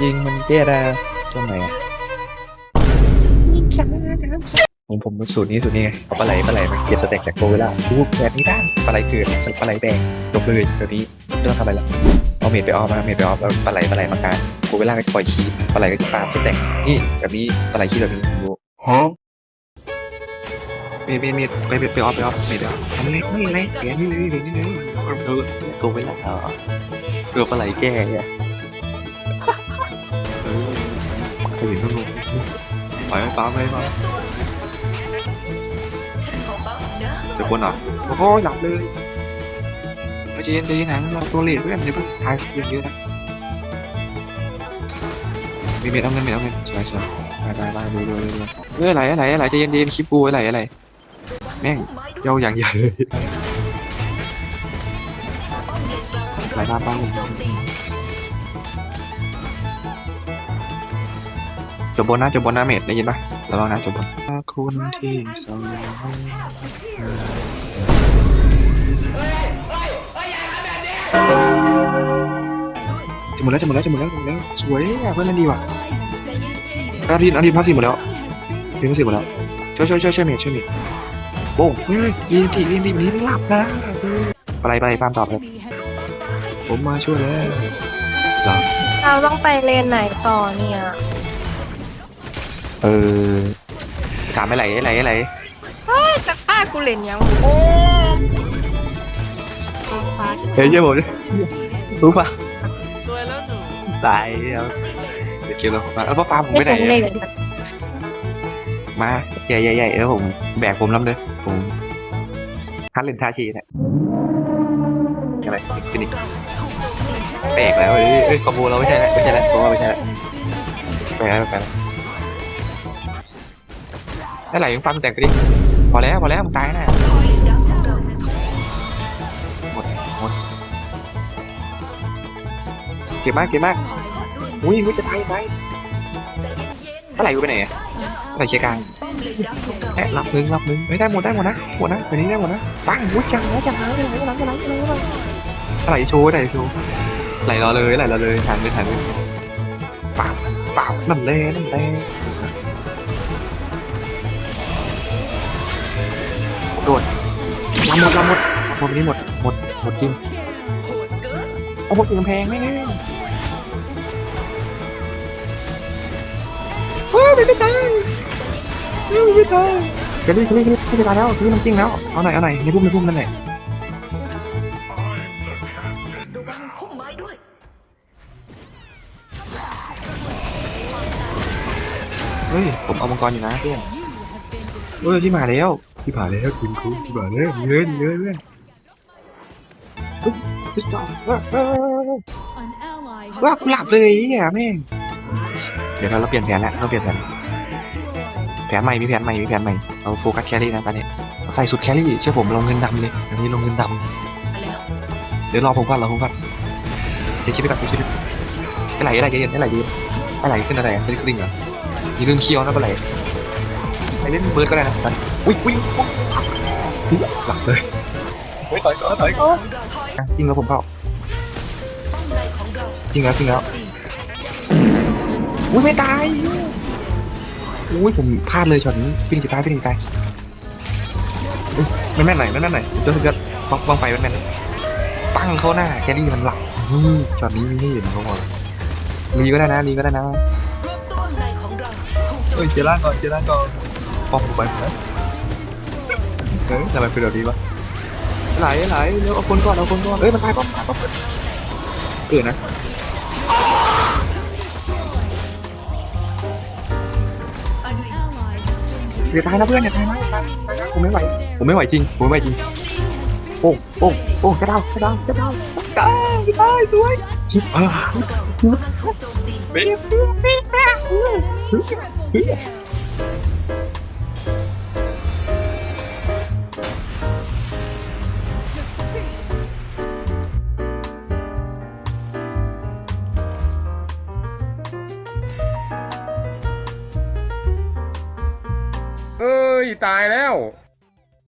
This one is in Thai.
จริงมันแก้ได้ช่วงไหนอะผมผมสูตรนี้สูตรนี้ไงเอาปลาไหลปลาไหลมาเก็บสเต็กจากโกเวล่าดูแบบนี้ได้ปลาไหลเกิดปลาไหลแดงจบเลยเดี๋ยวนี้ไม่ต้องทำอะไรละเอาเม็ดไปออมมาเม็ดไปออมแล้วปลาไหลปลาไหลมาการโกเวล่าก็ปล่อยขี้ปลาไหลก็จะตามสเต็กนี่แบบนี้ปลาไหลขี้แบบนี้ดู Huh? เม็ดเม็ดเม็ดไปไปไปออฟไปออฟเม็ดไปออฟทำอะไรไม่อะไรเดี๋ยวนี่นี่นี่นี่เออโกเวล่าเหรอเกลือปลาไหลแก้ ปล่อยไปปั๊มไปปั๊มเดี๋ยวคนเหรอโอ้โหหลับเลยไม่ใจเย็นใจเย็นหนังเราตัวเลทเพื่อนเดี๋ยวเพิ่งถ่ายเยอะๆนะมีเม็ดเอาเงินเม็ดเอาเงินสวยสวยไปไปไปดูดูดูดูเอ้ยอะไรอะไรอะไรใจเย็นใจเย็นคลิปกูอะไรอะไรแม่งเย้าอย่างใหญ่เลยไหลตามไป จบบนนะจบบนนะเม็ดได้ยินปะระวังนะจบบนคุณที่สองจะหมดแล้วจะหมดแล้วจะหมดแล้วจะหมดแล้วสวยอะเพื่อนเล่นดีว่ะอาทีอาทีพัสซีหมดแล้วทีพัสซีหมดแล้วช่วยช่วยช่วยช่วยเมย์ช่วยเมย์โอ้เฮ้ยยีนทียีนทีนี้หลับนะอะไรไปฟามตอบเลยผมมาช่วยแล้วเราต้องไปเลนไหนต่อเนี่ย เออถามอะไรอะไรอะไรเฮ้ยจะฆ่ากูเลนยังโอ้ฟ้าจะเฮ้ยเจ้าผมรู้ป่ะสวยแล้วหนูตายแล้วเดี๋ยวเกี่ยวกับมาแล้วป้าปาผมไม่ไปไหนเป็นเลอะนมาใหญ่ใหญ่ใหญ่แล้วผมแบกผมล้ำเลยผมฮันเลนทาชีเนี่ยอะไรฟินิกแปลกแล้วเอ้ยเอ้ยคอมโบเราไม่ใช่แล้วไม่ใช่แล้วผมว่าไม่ใช่แล้วไปแล้วไปแล้วแล้ว ไหลยังฟังแต่งกันดิพอแล้วพอแล้วมึงตายแน่หมดหมดเก็บมากเก็บมากอุ้ยอุ้ยจะตายตายเมื่อไหร่กูไปไหนอะเมื่อไหร่เชียร์กลางแอะรับหนึ่งรับหนึ่งไม่ได้หมดได้หมดนะหมดนะตัวนี้ได้หมดนะปังวุ้ยจังนะจังนะจังนะจังนะจังนะจังนะไหลโชว์ไหลโชว์ไหลรอเลยไหลรอเลยหันเลยหันเลยปาบปานั่นแหละนั่นแหละ โดดลำหมดลำหมดหมดนี้หมดหมดหมดจริงเอาหมดถึงแพงไม่ไงเฮ้ยไม่ตายไม่ได้เกลี่เกลี่เกลี่ไม่ได้แล้วซื้อน้ำจิ้งแล้วเอาหน่อยเอาหน่อยในพุ่มในพุ่มนั่นแหละเฮ้ยผมเอามังกรอยู่นะเพื่อนเฮ้ยที่มาแล้ว ที่ผ่านแล้วคุณครูที่ผ่านแล้วเยอะเยอะเพื่อนปุ๊บปุ๊บว้าวว้าวว้าวหลับเลยเนี่ยแม่งเดี๋ยวเราเราเปลี่ยนแผนแล้วเราเปลี่ยนแผนแผนใหม่มีแผนใหม่มีแผนใหม่เราโฟกัสแครี่นะตอนนี้ใส่สุดแครี่เชื่อผมลงเงินดำเลยเดี๋ยวนี้ลงเงินดำเดี๋ยวรอผมก่อนรอผมก่อนเดี๋ยวคิดไปก่อนเดี๋ยวคิดไปไหลอะไรเย็นไหลดีไหลขึ้นอะไรสลิงสลิงเหรอมีเรื่องเคี้ยวนะไหลไปเล่นเบิร์ดก็ได้นะ อุ้ยอุ้ยหลับเลยเฮ้ยถอยก่อนถอยก่อนจริงแล้วผมเข้าจริงแล้วจริงแล้วอุ้ยไม่ตายอุ้ยผมพลาดเลยช็อตนี้ปิ้งสุดท้ายปิ้งสุดท้ายไม่แม่นไหนไม่แม่นไหนเจ้าสุดยอดบ้องบ้องไฟไม่แม่นปั้งเข้าหน้าแครี่มันหลับนี่ช็อตนี้มีให้เห็นเขาบอกรีก็ได้นะรีก็ได้นะเฮ้ยเจล่าก่อนเจล่าก่อนป้อมไปนะ เฮ้ยทำไมเป็นแบบนี้วะไหลไหลเร็วเอาคนก่อนเอาคนก่อนเอ้ยมันตายป้อมตายป้อมเกิดนะอย่าตายนะเพื่อนอย่าตายนะอย่าตายนะผมไม่ไหวผมไม่ไหวจริงผมไม่ไหวจริงโอ้โอ้โอ้กระดาวกระดาวกระดาวกระดาวกระดาวสวยชิบหายเบ๊ะเบ๊ะเบ๊ะ ตายแล้ว